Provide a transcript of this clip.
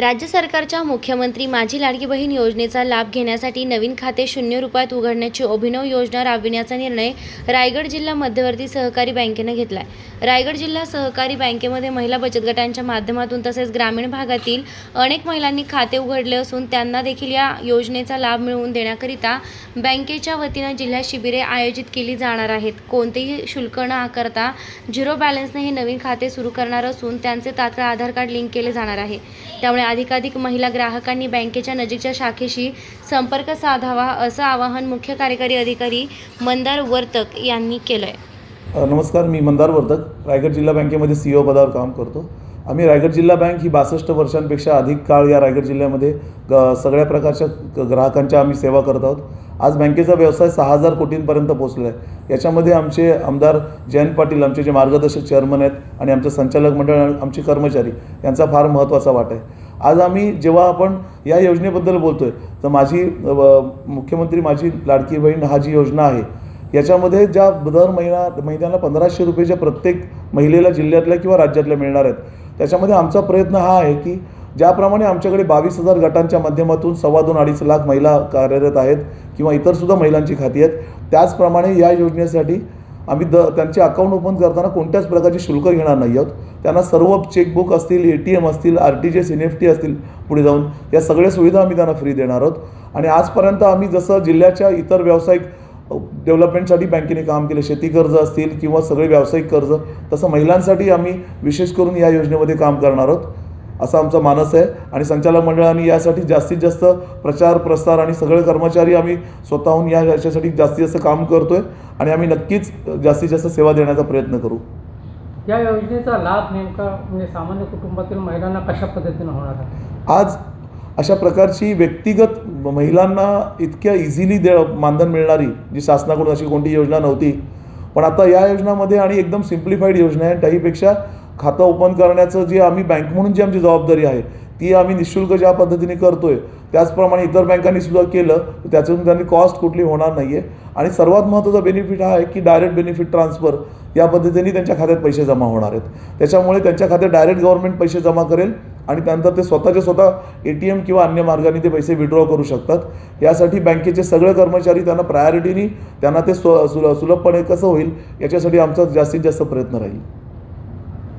राज्य सरकारच्या मुख्यमंत्री माझी लाडकी बहीण योजनेचा लाभ घेण्यासाठी नवीन खाते शून्य रुपयात उघडण्याची अभिनव योजना राबविण्याचा निर्णय रायगड जिल्हा मध्यवर्ती सहकारी बँकेनं घेतला आहे रायगड जिल्हा सहकारी बँकेमध्ये महिला बचत गटांच्या माध्यमातून तसेच ग्रामीण भागातील अनेक महिलांनी खाते उघडले असून त्यांना देखील या योजनेचा लाभ मिळवून देण्याकरिता बँकेच्या वतीनं जिल्हा शिबिरे आयोजित केली जाणार आहेत. कोणतेही शुल्क न आकारता झिरो बॅलन्सने हे नवीन खाते सुरू करणार असून त्यांचे तात्काळ आधार कार्ड लिंक केले जाणार आहे. त्यामुळे अधिकाधिक महिला ग्राहकांनी बँकेच्या नजीकच्या शाखेशी संपर्क साधावा असं आवाहन मुख्य कार्यकारी अधिकारी मंदार वर्तक यांनी केलं आहे नमस्कार मी मंदार वर्तक रायगड जिल्हा बँकेमध्ये सी ओ पदावर काम करतो. आम्ही रायगड जिल्हा बँक ही बासष्ट वर्षांपेक्षा अधिक काळ या रायगड जिल्ह्यामध्ये ग सगळ्या प्रकारच्या ग्राहकांच्या आम्ही सेवा करत आहोत. आज बँकेचा व्यवसाय सहा हजार कोटींपर्यंत पोहोचला आहे याच्यामध्ये आमचे आमदार जयंत पाटील आमचे जे मार्गदर्शक चेअरमन आहेत आणि आमचं संचालक मंडळ आणि आमचे कर्मचारी यांचा फार महत्त्वाचा वाट आहे. आज आम्ही जेव्हा आपण या योजनेबद्दल बोलतो आहे तर माझी मुख्यमंत्री माझी लाडकी बहीण हा जी योजना आहे याच्यामध्ये ज्या दर महिना महिन्याला पंधराशे रुपये ज्या प्रत्येक महिलेला जिल्ह्यातल्या किंवा राज्यातल्या मिळणार आहेत त्याच्यामध्ये आमचा प्रयत्न हा आहे की ज्याप्रमाणे आमच्याकडे बावीस हजार गटांच्या माध्यमातून सव्वा दोन अडीच लाख महिला कार्यरत आहेत किंवा इतरसुद्धा महिलांची खाती आहेत त्याचप्रमाणे या योजनेसाठी आम्ही द त्यांचे अकाउंट ओपन करताना कोणत्याच प्रकारचे शुल्क घेणार नाही आहोत. त्यांना सर्व चेकबुक असतील ए टी एम असतील R T G S N F T असतील पुढे जाऊन या सगळ्या सुविधा आम्ही त्यांना फ्री देणार आहोत. आणि आजपर्यंत आम्ही जसं जिल्ह्याच्या इतर व्यावसायिक डेव्हलपमेंटसाठी बँकेने काम केले शेती कर्ज असतील किंवा सगळे व्यावसायिक कर्ज तसं महिलांसाठी आम्ही विशेष करून या योजनेमध्ये काम करणार आहोत. असा आमचा मानस आहे. आणि संचालक मंडळाने यासाठी जास्तीत जास्त प्रचार प्रसार आणि सगळे कर्मचारी आम्ही स्वतःहून या याच्यासाठी जास्तीत जास्त काम करतो आहे आणि आम्ही नक्कीच जास्तीत जास्त सेवा देण्याचा प्रयत्न करू. या योजनेचा लाभ नेमका म्हणजे सामान्य कुटुंबातील महिलांना कशा पद्धतीनं होणार आहे? आज अशा प्रकारची व्यक्तिगत महिलांना इतक्या इझिली दे मानधन मिळणारी जी शासनाकडून अशी कोणती योजना नव्हती पण आता या योजनामध्ये आणि एकदम सिम्प्लिफाईड योजना आहे त्याहीपेक्षा खातं ओपन करण्याचं जे आम्ही बँक म्हणून जी आमची जबाबदारी आहे ती आम्ही निशुल्क ज्या पद्धतीने करतोय त्याचप्रमाणे इतर बँकांनी सुद्धा केलं तर त्याच्यातून त्यांनी कॉस्ट कुठली होणार नाही आहे आणि सर्वात महत्त्वाचा बेनिफिट हा आहे की डायरेक्ट बेनिफिट ट्रान्सफर या पद्धतीने त्यांच्या खात्यात पैसे जमा होणार आहेत. त्याच्यामुळे त्यांच्या खात्यात डायरेक्ट गव्हर्नमेंट पैसे जमा करेल आणि त्यानंतर ते स्वतःचे स्वतः ए टी एम किंवा अन्य मार्गाने ते पैसे विड्रॉ करू शकतात. यासाठी बँकेचे सगळे कर्मचारी त्यांना प्रायोरिटीनी त्यांना ते स्व सुल सुलभपणे कसं होईल याच्यासाठी आमचा जास्तीत जास्त प्रयत्न राहील.